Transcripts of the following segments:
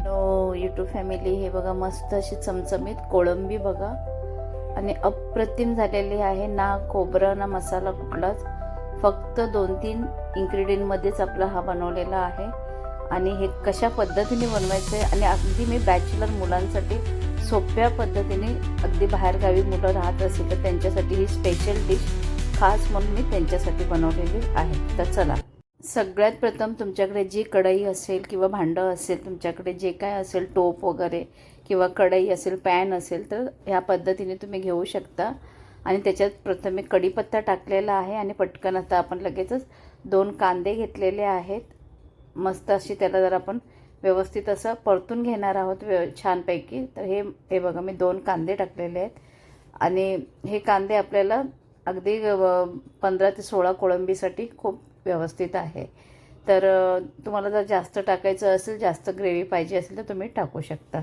Hello YouTube family हे बघा मस्त अशी चमचमीत कोळंबी बघा. आणि अप्रतिम झालेली आहे ना खोबरं ना मसाला कुठलाच. फक्त दोन तीन इन्ग्रेडियंटमध्येच आपला हा बनवलेला आहे. आणि हे कशा पद्धतीने बनवायचं आहे? आणि अगदी मी बॅचलर मुलांसाठी सोप्या पद्धतीने अगदी बाहेरगावी मुलं राहत असेल तर त्यांच्यासाठी ही स्पेशल डिश खास म्हणून मी त्यांच्यासाठी बनवलेली आहे. तर चला. सगळ्यात प्रथम तुमच्याकडे जी कढई असेल किंवा भांडं असेल तुमच्याकडे जे काय असेल टोप वगैरे किंवा कढई असेल पॅन असेल तर ह्या पद्धतीने तुम्ही घेऊ शकता. आणि त्याच्यात प्रथम मी कढीपत्ता टाकलेला आहे आणि पटकन आता आपण लगेचच दोन कांदे घेतलेले आहेत. मस्त अशी त्याला जर आपण व्यवस्थित असं परतून घेणार आहोत व्य छानपैकी तर हे हे बघा मी दोन कांदे टाकलेले आहेत. आणि हे कांदे आपल्याला अगदी पंधरा ते सोळा कोळंबीसाठी खूप व्यवस्थित आहे. तर तुम्हाला जर जास्त टाकायचं असेल जास्त ग्रेव्ही पाहिजे असेल तर तुम्ही टाकू शकता.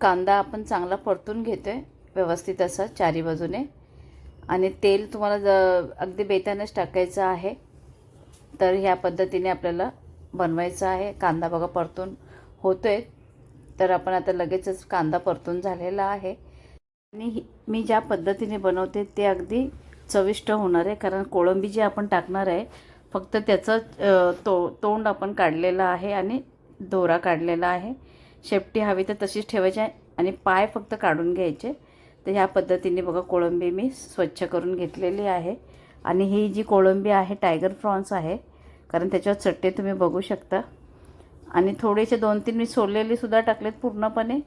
कांदा आपण चांगला परतून घेतो आहे व्यवस्थित असा चारी बाजूने. आणि तेल तुम्हाला ज अगदी बेतानच टाकायचं आहे. तर ह्या पद्धतीने आपल्याला बनवायचं आहे. कांदा बघा परतून होतो आहे तर आपण आता लगेचच कांदा परतून झालेला आहे. आणि मी ज्या पद्धतीने बनवते ते अगदी चविष्ट होणार आहे. कारण कोळंबी जी आपण टाकणार आहे फक्त त्याचं तो तोंड आपण काढलेलं आहे आणि दोरा काढलेला आहे. शेपटी हवी तर तशीच ठेवायची आहे आणि पाय फक्त काढून घ्यायचे. तर ह्या पद्धतीने बघा कोळंबी मी स्वच्छ करून घेतलेली आहे. आणि ही जी कोळंबी आहे टायगर प्रॉन्स आहे कारण त्याच्यावर चट्टे तुम्ही बघू शकता. आणि थोडेसे दोन तीन मी सोललेलीसुद्धा टाकलेत पूर्णपणे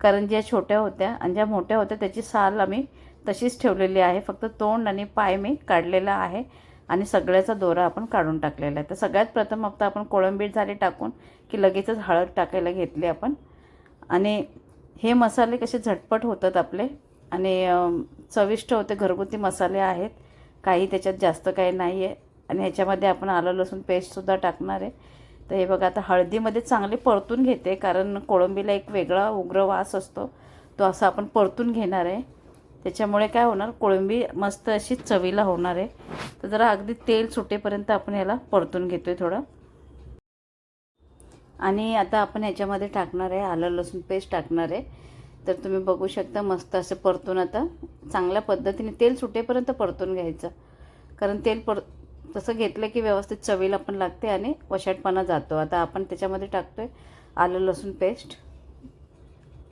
कारण ज्या छोट्या होत्या आणि ज्या मोठ्या होत्या त्याची साल आम्ही तशीच ठेवलेली आहे. फक्त तोंड आणि पाय मी काढलेला आहे. आणि सगळ्याचा दोरा आपण काढून टाकलेला आहे. तर सगळ्यात प्रथम आता आपण कोळंबीर झाली टाकून की लगेचच हळद टाकायला घेतली आपण. आणि हे मसाले कसे झटपट होतात आपले. आणि चविष्ट होते घरगुती मसाले आहेत. काही त्याच्यात जास्त काही नाही आहे आणि ह्याच्यामध्ये आपण आलं लसूण पेस्टसुद्धा टाकणार आहे. तर हे बघा आता हळदीमध्ये चांगले परतून घेते कारण कोळंबीला एक वेगळा उग्र वास असतो. तो असा आपण परतून घेणार आहे. त्याच्यामुळे काय होणार कोळंबी मस्त अशी चवीला होणार आहे. तर जरा अगदी तेल सुटेपर्यंत आपण याला परतून घेतो आहे थोडं. आणि आता आपण याच्यामध्ये टाकणार आहे आलं लसूण पेस्ट टाकणार आहे. तर तुम्ही बघू शकता मस्त असं परतून आता चांगल्या पद्धतीने तेल सुटेपर्यंत परतून घ्यायचं. कारण तेल पर तसं घेतलं की व्यवस्थित चवीला पण लागते आणि वशाटपणा जातो. आता आपण त्याच्यामध्ये टाकतो आहे आलं लसूण पेस्ट.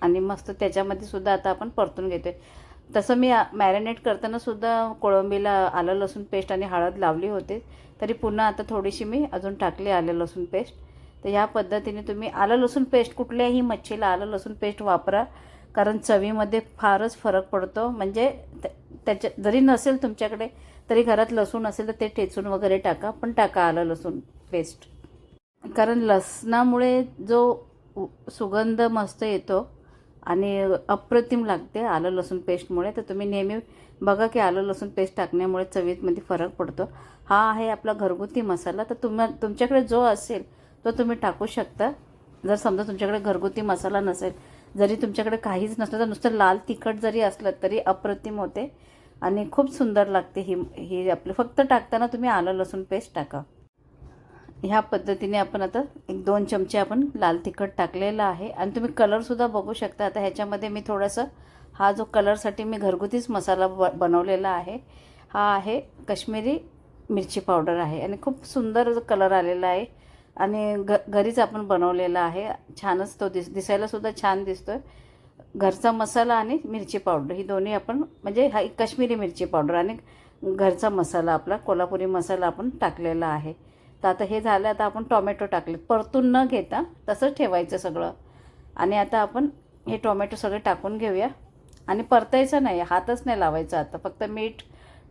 आणि मस्त त्याच्यामध्ये सुद्धा आता आपण परतून घेतो आहे तसं मी मॅरिनेट करतानासुद्धा कोळंबीला आलं लसूण पेस्ट आणि हळद लावली होती. तरी पुन्हा आता थोडीशी मी अजून टाकली आलं लसूण पेस्ट. तर ह्या पद्धतीने तुम्ही आलं लसूण पेस्ट कुठल्याही मच्छीला आलं लसूण पेस्ट वापरा. कारण चवीमध्ये फारच फरक पडतो. म्हणजे त्या- त्याच्या जरी नसेल तुमच्याकडे तरी घरात लसूण असेल तर ते ठेचून वगैरे टाका. पण टाका आलं लसूण पेस्ट. कारण लसणामुळे जो सुगंध मस्त येतो आणि अप्रतिम लागते आलं लसूण पेस्टमुळे. तर तुम्ही नेहमी बघा की आलं लसूण पेस्ट टाकण्यामुळे चवीमध्ये फरक पडतो. हा आहे आपला घरगुती मसाला. तर तुम तुमच्याकडे जो असेल तो तुम्ही टाकू शकता. जर समजा तुमच्याकडे घरगुती मसाला नसेल जरी तुमच्याकडे काहीच नसलं तर नुसतं लाल तिखट जरी असलं तरी अप्रतिम होते. आणि खूप सुंदर लागते ही ही आपलं. फक्त टाकताना तुम्ही आलं लसूण पेस्ट टाका. ह्या पद्धतीने आपण आता एक दोन चमचे आपण लाल तिखट टाकलेला आहे. आणि तुम्ही कलरसुद्धा बघू शकता. आता ह्याच्यामध्ये मी थोडंसं हा जो कलरसाठी मी घरगुतीच मसाला ब बनवलेला आहे. हा आहे कश्मीरी मिरची पावडर आहे. आणि खूप सुंदर कलर आलेला आहे. आणि घ घरीच आपण बनवलेला आहे. छानच तो दिस दिसायलासुद्धा छान दिसतो आहे घरचा मसाला आणि मिरची पावडर ही दोन्ही आपण म्हणजे हा एक मिरची पावडर आणि घरचा मसाला आपला कोल्हापुरी मसाला आपण टाकलेला आहे. तर आता हे झालं आता आपण टॉमॅटो टाकले. परतून न घेता तसंच ठेवायचं सगळं. आणि आता आपण हे टोमॅटो सगळे टाकून घेऊया. आणि परतायचं नाही हातच नाही लावायचा आता. फक्त मीठ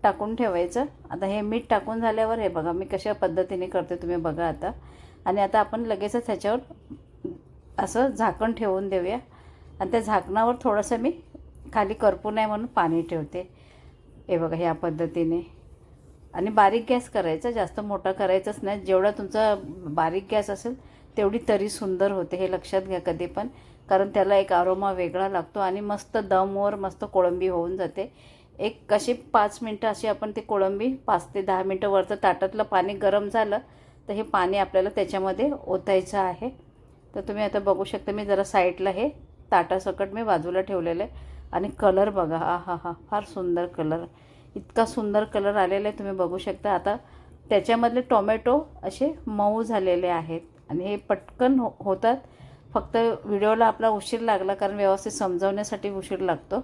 टाकून ठेवायचं. आता हे मीठ टाकून झाल्यावर हे बघा मी कशा पद्धतीने करते तुम्ही बघा आता. आणि आता आपण लगेचच ह्याच्यावर असं झाकण ठेवून देऊया. आणि त्या झाकणावर थोडंसं मी खाली करपू नये म्हणून पाणी ठेवते. हे बघा ह्या पद्धतीने. आणि बारीक गॅस करायचा जास्त मोठा करायचाच नाही. जेवढा तुमचा बारीक गॅस असेल तेवढी तरी सुंदर होते हे लक्षात घ्या कधी पण. कारण त्याला एक आरोमा वेगळा लागतो आणि मस्त दमवर मस्त कोळंबी होऊन जाते. एक कशी पाच मिनटं अशी आपण ती कोळंबी पाच ते दहा मिनटं वरचं ताटातलं पाणी गरम झालं तर हे पाणी आपल्याला त्याच्यामध्ये ओतायचं आहे. तर तुम्ही आता बघू शकता मी जरा साईडला हे ताटासकट मी बाजूला ठेवलेलं आहे. आणि कलर बघा हा हा हा फार सुंदर कलर. इतका सुंदर कलर आलेला आहे तुम्ही बघू शकता. आता त्याच्यामधले टोमॅटो असे मऊ झालेले आहेत आणि हे पटकन हो होतात. फक्त व्हिडिओला आपला उशीर लागला कारण व्यवस्थित समजवण्यासाठी उशीर लागतो.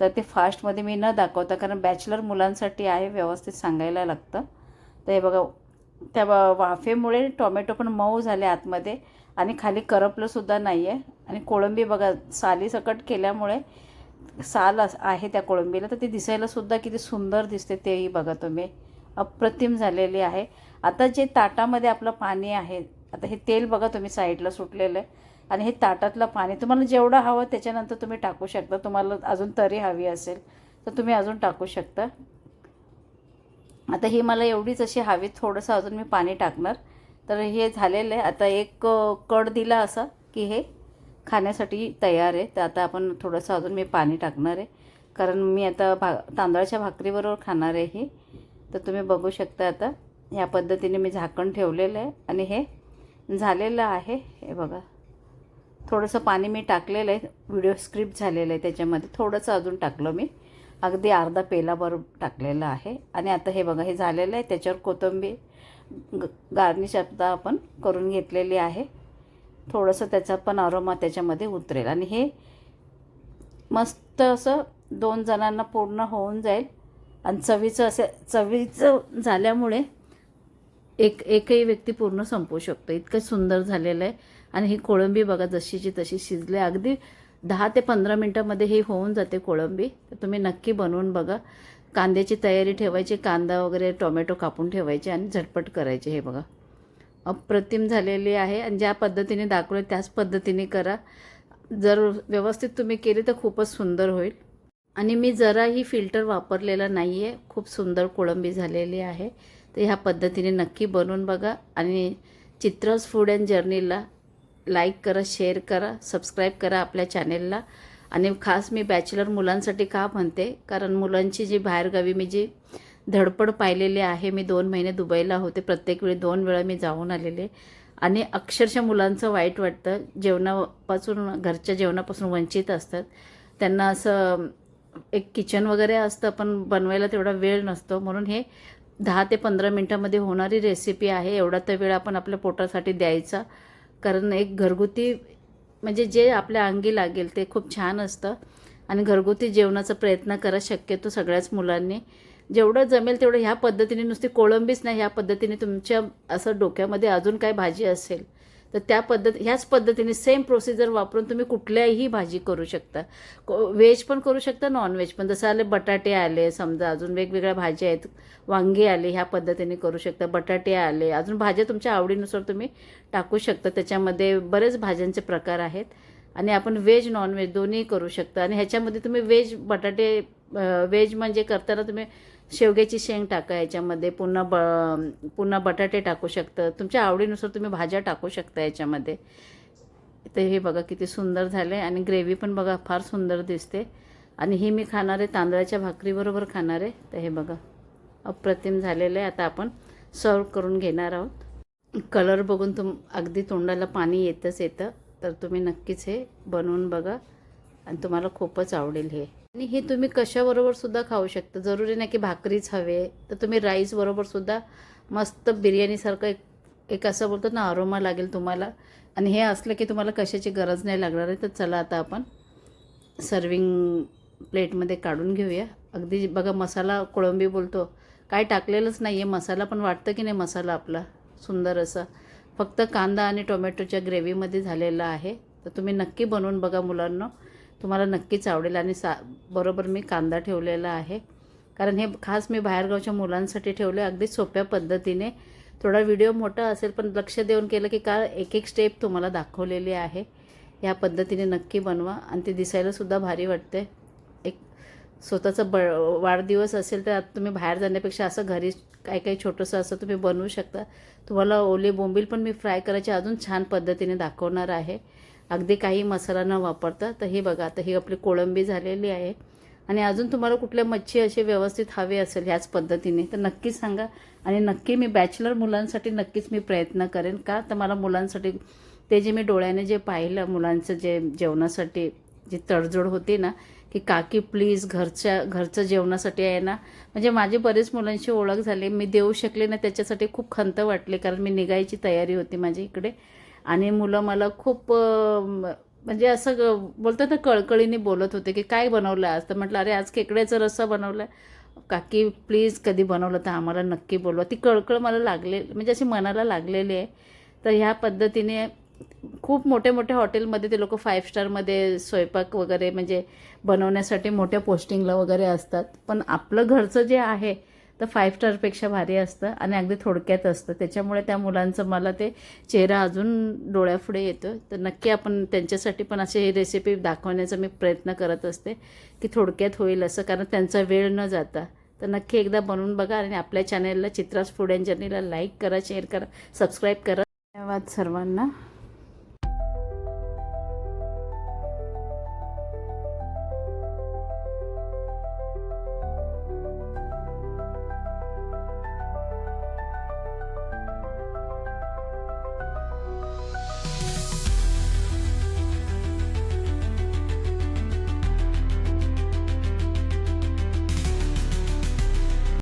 तर ते फास्टमध्ये मी न दाखवता कारण बॅचलर मुलांसाठी आहे व्यवस्थित सांगायला लागतं. तर हे बघा त्या वाफेमुळे टोमॅटो पण मऊ झाले आतमध्ये. आणि खाली करपलंसुद्धा नाही आहे आणि कोळंबी बघा सालीसकट केल्यामुळे साल अस- आहे त्या कोळंबीला तर ती दिसायलासुद्धा किती सुंदर दिसते तेही बघा तुम्ही. अप्रतिम झालेली आहे. आता जे ताटामध्ये आपलं पाणी आहे आता हे तेल बघा तुम्ही साईडला सुटलेलं आहे आणि हे ताटातलं पाणी तुम्हाला जेवढं हवं त्याच्यानंतर तुम्ही टाकू शकता. तुम्हाला अजून तरी हवी असेल तर तुम्ही अजून टाकू शकता. आता ही मला एवढीच अशी हवी थोडंसं अजून मी पाणी टाकणार. तर हे झालेलं आहे. आता एक कड दिला असा की हे खाण्यासाठी तयार आहे. तर आता आपण थोडंसं अजून मी पाणी टाकणार आहे. कारण मी आता भा तांदळाच्या भाकरीबरोबर खाणार आहे ही. तर तुम्ही बघू शकता आता. ह्या पद्धतीने मी झाकण ठेवलेलं आहे. आणि हे झालेलं आहे. हे बघा. थोडंसं पाणी मी टाकलेलं आहे. व्हिडिओ स्क्रिप्ट झालेलं आहे त्याच्यामध्ये. थोडंसं अजून टाकलं मी. अगदी अर्धा पेलाभर टाकलेलं आहे. आणि आता हे बघा हे झालेलं आहे. त्याच्यावर कोथिंबीर ग गार्निश आता आपण करून घेतलेली आहे. थोडंसं त्याचा पण अरोमा त्याच्यामध्ये उतरेल. आणि हे मस्त असं दोन जणांना पूर्ण होऊन जाईल. आणि चवीचं असे चवीचं झाल्यामुळे एक एकही व्यक्ती पूर्ण संपवू शकतो. इतकं सुंदर झालेलं आहे. आणि ही कोळंबी बघा जशीची तशी शिजले. अगदी दहा ते पंधरा मिनटामध्ये ही होऊन जाते कोळंबी. तर तुम्ही नक्की बनवून बघा. कांद्याची तयारी ठेवायची. कांदा वगैरे टोमॅटो कापून ठेवायचे आणि झटपट करायचे हे बघा. अप्रतिम झालेली आहे आणि ज्या पद्धतीने दाखवले त्याच पद्धतीने करा. जर व्यवस्थित तुम्ही केली तर खूपच सुंदर होईल. आणि मी जराही फिल्टर वापरलेला नाही आहे खूप सुंदर कोळंबी झालेली आहे. तर ह्या पद्धतीने नक्की बनवून बघा. आणि चित्रस फूड अँड जर्नीला लाईक करा शेअर करा सबस्क्राईब करा आपल्या चॅनेलला आणि खास मी बॅचलर मुलांसाठी का म्हणते? कारण मुलांची जी बाहेरगावी मी जी धडपड पाहिलेली आहे. मी दोन महिने दुबईला होते. प्रत्येक वेळी दोन वेळा मी जाऊन आलेले. आणि अक्षरशः मुलांचं वाईट वाटतं. जेवणापासून घरच्या जेवणापासून वंचित असतात. त्यांना असं एक किचन वगैरे असतं पण बनवायला तेवढा वेळ नसतो. म्हणून हे दहा ते पंधरा मिनटामध्ये होणारी रेसिपी आहे. एवढा तर वेळ आपण आपल्या पोटासाठी द्यायचा. कारण एक घरगुती म्हणजे जे आपल्या अंगी लागेल ते खूप छान असतं. आणि घरगुती जेवणाचा प्रयत्न करा. शक्यतो सगळ्याच मुलांनी. जेवढं जमेल तेवढं ह्या पद्धतीने नुसती कोळंबीच नाही ह्या पद्धतीने तुमच्या असं डोक्यामध्ये अजून काय भाजी असेल तर त्या पद्धत ह्याच पद्धतीने सेम प्रोसिजर वापरून तुम्ही कुठल्याही भाजी करू शकता. व्हेज पण करू शकता नॉनव्हेज पण. जसं आले बटाटे आले समजा अजून वेगवेगळ्या भाज्या आहेत वांगे आले ह्या पद्धतीने करू शकता. बटाटे आले अजून भाज्या तुमच्या आवडीनुसार तुम्ही टाकू शकता. त्याच्यामध्ये बरेच भाज्यांचे प्रकार आहेत. आणि आपण व्हेज नॉनव्हेज दोन्ही करू शकता. आणि ह्याच्यामध्ये तुम्ही व्हेज बटाटे व्हेज म्हणजे करताना तुम्ही शेवग्याची शेंग टाका याच्यामध्ये पुन्हा ब पुन्हा बटाटे टाकू शकता. तुमच्या आवडीनुसार तुम्ही भाज्या टाकू शकता याच्यामध्ये. तर हे बघा किती सुंदर झाले आणि ग्रेव्ही पण बघा फार सुंदर दिसते. आणि ही मी खाणार आहे तांदळाच्या भाकरीबरोबर खाणार आहे. तर हे बघा अप्रतिम झालेलं आहे. आता आपण सर्व करून घेणार आहोत. कलर बघून तुम अगदी तोंडाला पाणी येतच येतं. तर तुम्ही नक्कीच हे बनवून बघा. आणि तुम्हाला खूपच आवडेल हे. आणि हे तुम्ही कशाबरोबर सुद्धा खाऊ शकता? जरुरी नाही की भाकरीच हवे. तर तुम्ही राईस बरोबर सुद्धा मस्त बिर्याणीसारखं एक एक असं बोलतो ना अरोमा लागेल तुम्हाला. आणि हे असलं की तुम्हाला कशाची गरज नाही लागणार आहे तर चला आता आपण सर्विंग प्लेटमध्ये काढून घेऊया. अगदी बघा मसाला कोळंबी बोलतो. काय टाकलेलंच नाही आहे मसाला पण वाटतं की नाही मसाला आपला? सुंदर असा. फक्त कांदा आणि टोमॅटोच्या ग्रेव्हीमध्ये झालेला आहे. तर तुम्ही नक्की बनवून बघा मुलांना. तुम्हाला नक्कीच आवडेल आणि सा बरोबर मी कांदा ठेवलेला आहे. कारण हे खास मी बाहेरगावच्या मुलांसाठी ठेवलं अगदी सोप्या पद्धतीने. थोडा व्हिडिओ मोठा असेल पण लक्ष देऊन केलं की का एक एक स्टेप तुम्हाला दाखवलेली आहे. ह्या पद्धतीने नक्की बनवा आणि ते दिसायलासुद्धा भारी वाटते एक स्वतःचा ब वाढदिवस असेल तर आता तुम्ही बाहेर जाण्यापेक्षा असं घरी काही काही छोटंसं असं तुम्ही बनवू शकता. तुम्हाला ओले बोंबील पण मी फ्राय करायचे अजून छान पद्धतीने दाखवणार आहे. अगदी काही मसाला न वापरता. तर ही बघा आता ही आपली कोळंबी झालेली आहे. आणि अजून तुम्हाला कुठल्या मच्छी असे व्यवस्थित हवे असेल ह्याच पद्धतीने तर नक्कीच सांगा. आणि नक्की मी बॅचलर मुलांसाठी नक्कीच मी प्रयत्न करेन का? तर मला मुलांसाठी ते जे मी डोळ्याने जे पाहिलं मुलांचं जे जेवणासाठी जी तडजोड होती ना की काकी प्लीज घरच्या घरचं जेवणासाठी आहे ना. म्हणजे माझी बरेच मुलांशी ओळख झाली. मी देऊ शकले ना त्याच्यासाठी खूप खंत वाटली कारण मी निघायची तयारी होती माझी इकडे. आणि मुलं मला खूप म्हणजे असं ग- बोलतात ना कळकळीने बोलत होते की काय बनवलं आज? तर म्हटलं अरे आज खेकड्याचा रस्सा बनवला काकी प्लीज कधी बनवलं तर आम्हाला नक्की बोलवा. ती कळकळ मला लागले म्हणजे अशी मनाला लागलेली आहे. तर ह्या पद्धतीने खूप मोठ्या मोठ्या हॉटेलमध्ये ते लोक फाईव्ह स्टारमध्ये स्वयंपाक वगैरे म्हणजे बनवण्यासाठी मोठ्या पोस्टिंगला वगैरे असतात. पण आपलं घरचं जे आहे तर फाईव्ह स्टारपेक्षा भारी असतं आणि अगदी थोडक्यात असतं. त्याच्यामुळे त्या मुलांचं मला ते चेहरा अजून डोळ्यापुढे येतो तर नक्की आपण त्यांच्यासाठी पण अशी ही रेसिपी दाखवण्याचा मी प्रयत्न करत असते की थोडक्यात होईल असं कारण त्यांचा वेळ न जाता. तर नक्की एकदा बनवून बघा आणि आपल्या चॅनेलला चित्रास फूड अँड जर्नीला लाईक करा शेअर करा सबस्क्राईब करा. धन्यवाद सर्वांना.